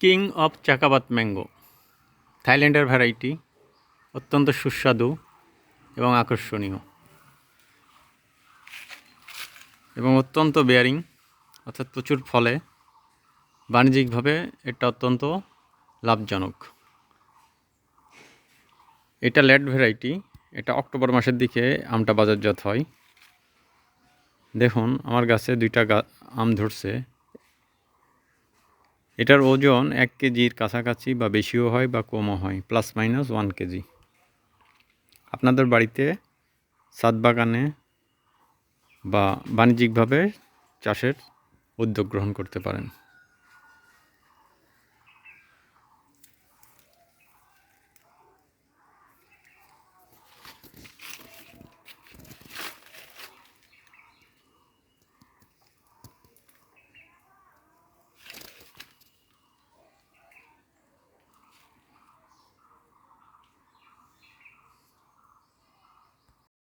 King of চাকাবাত mango. থাইল্যান্ডের variety, অত্যন্ত সুস্বাদু এবং আকর্ষণীয়। এবং অত্যন্ত বেয়ারিং অর্থাৎ প্রচুর ফলে বাণিজ্যিকভাবে এটা অত্যন্ত লাভজনক। এটা ল্যাড ভ্যারাইটি, এটা অক্টোবর মাসের দিকে আমটা বাজারজাত হয়। দেখুন, আমার গাছে দুইটা আম ধরছে। এটার ওজন এক কেজির কাছাকাছি বা বেশিও হয় বা কমও হয় প্লাস মাইনাস ওয়ান কেজি। আপনাদের বাড়িতে সাত বাগানে বা বাণিজ্যিকভাবে চাষের উদ্যোগ গ্রহণ করতে পারেন।